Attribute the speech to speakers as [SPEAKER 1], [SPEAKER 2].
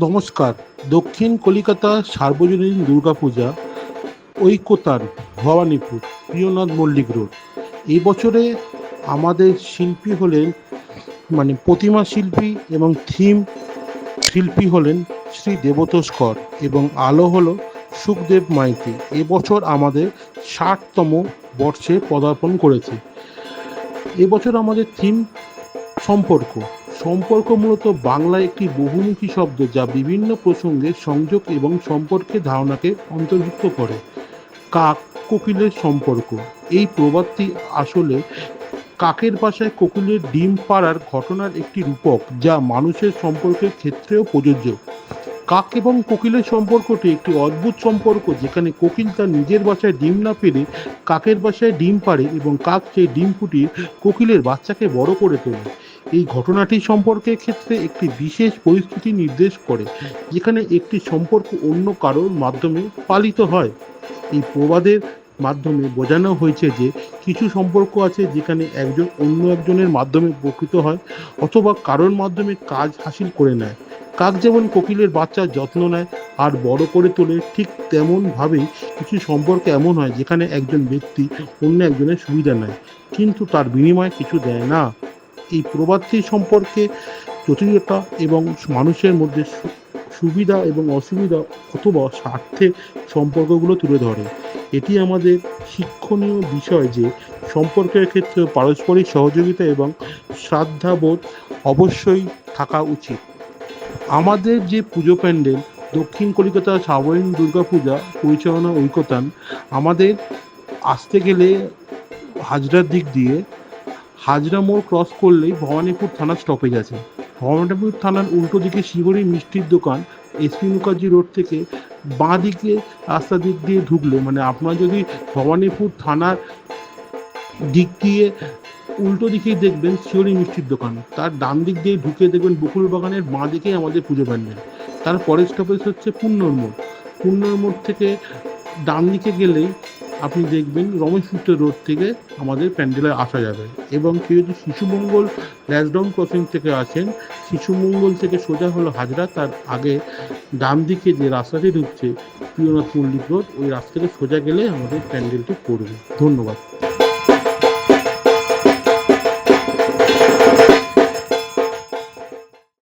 [SPEAKER 1] নমস্কার। দক্ষিণ কলিকাতা সার্বজনীন দুর্গাপূজা ঐকতান ভবানীপুর, প্রিয়নাথ মল্লিক রোড। এই বছরে আমাদের শিল্পী হলেন মানে প্রতিমা শিল্পী এবং থিম শিল্পী হলেন শ্রী দেবতোষ কর এবং আলো হলো সুখদেব মাইতি। এবছর আমাদের ষাটতম বর্ষে পদার্পণ করেছে। এবছর আমাদের থিম সম্পর্ক। সম্পর্ক মূলত বাংলায় একটি বহুমুখী শব্দ যা বিভিন্ন প্রসঙ্গে সংযোগ এবং সম্পর্কের ধারণাকে অন্তর্ভুক্ত করে। কাক, কোকিলের সম্পর্ক। এই প্রবাদটি আসলে কাকের বাসায় কোকিলের ডিম পাড়ার ঘটনার একটি রূপক যা মানুষের সম্পর্কের ক্ষেত্রেও প্রযোজ্য। কাক এবং কোকিলের সম্পর্কটি একটি অদ্ভুত সম্পর্ক যেখানে কোকিল তার নিজের বাসায় ডিম না পেরে কাকের বাসায় ডিম পাড়ে এবং কাক সেই ডিম ফুটিয়ে কোকিলের বাচ্চাকে বড় করে তোলে। এই ঘটনাটি সম্পর্কের ক্ষেত্রে একটি বিশেষ পরিস্থিতি নির্দেশ করে, যেখানে একটি সম্পর্ক অন্য কারোর মাধ্যমে পালিত হয়। এই প্রবাদের মাধ্যমে বোঝানো হয়েছে যে, কিছু সম্পর্ক আছে যেখানে একজন অন্য একজনের মাধ্যমে উপকৃত হয়, অথবা কারোর মাধ্যমে কাজ হাসিল করে নেয়। কাক যেমন কোকিলের বাচ্চার যত্ন নেয় আর বড় করে তোলে, ঠিক তেমনভাবেই কিছু সম্পর্ক এমন হয় যেখানে একজন ব্যক্তি অন্য একজনের সুবিধা নেয়, কিন্তু তার বিনিময়ে কিছু দেয় না। এই প্রবাদটি সম্পর্কে জটিলতা এবং মানুষের মধ্যে সুবিধা এবং অসুবিধা অথবা স্বার্থের সম্পর্কগুলো তুলে ধরে। এটি আমাদের শিক্ষণীয় বিষয় যে সম্পর্কের ক্ষেত্রে পারস্পরিক সহযোগিতা এবং শ্রদ্ধাবোধ অবশ্যই থাকা উচিত। আমাদের যে পুজো প্যান্ডেল, দক্ষিণ কলিকাতা সাবরীন দুর্গাপূজা পরিচালনা ঐকতান, আমাদের আসতে গেলে হাজরার দিক দিয়ে হাজরা মোড় ক্রস করলেই ভবানীপুর থানার স্টপেজ আছে। ভবানীপুর থানার উল্টো দিকে শিগড়ি মিষ্টির দোকান এসপি মুখার্জি রোড থেকে বাঁ দিকে রাস্তা দিক দিয়ে ঢুকলে। মানে আপনার যদি ভবানীপুর থানার দিক দিয়ে উল্টো দিকেই দেখবেন শিওরি মিষ্টির দোকান। তার ডান দিক দিয়ে ঢুকে দেখবেন বকুল বাগানের বাঁ দিকেই আমাদের পুজো প্যান্ডেল। তার পরের স্টপেজ হচ্ছে পুণ্যর মোড়। পুণ্যর মোড় থেকে ডান দিকে গেলেই আপনি দেখবেন রমেশ সূত্র রোড থেকে আমাদের প্যান্ডেলে আসা যাবে। এবং কেউ যদি শিশুমঙ্গল ল্যাসডাউন ক্রসিং থেকে আসেন শিশুমঙ্গল থেকে সোজা হলো হাজরা, তার আগে ডান দিকে যে রাস্তাটি ঢুকছে প্রিয়নাথ মল্লিক রোড, ওই রাস্তাটি সোজা গেলে আমাদের প্যান্ডেলটি পড়বে। ধন্যবাদ।